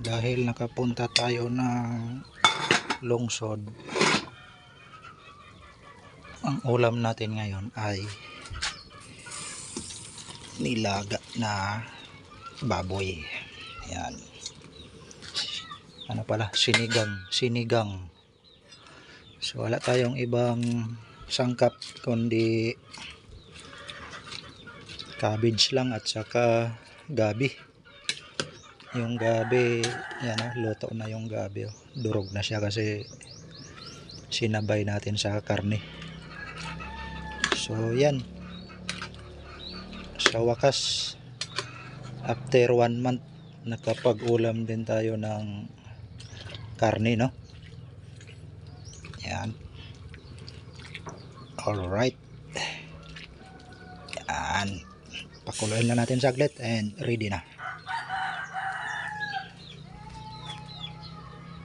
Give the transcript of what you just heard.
dahil nakapunta tayo ng lungsod ang ulam natin ngayon ay nilaga na baboy. Yan ano pala? Sinigang. Sinigang. So wala tayong ibang sangkap kundi cabbage lang at saka gabi yung gabi yan ah, luto na yung gabi oh. durog na siya kasi sinabay natin sa karne. So yan. Sa wakas after one month nakapag-ulam din tayo ng karne no? Yan. Alright yan. Pakuluin na natin saglit and ready na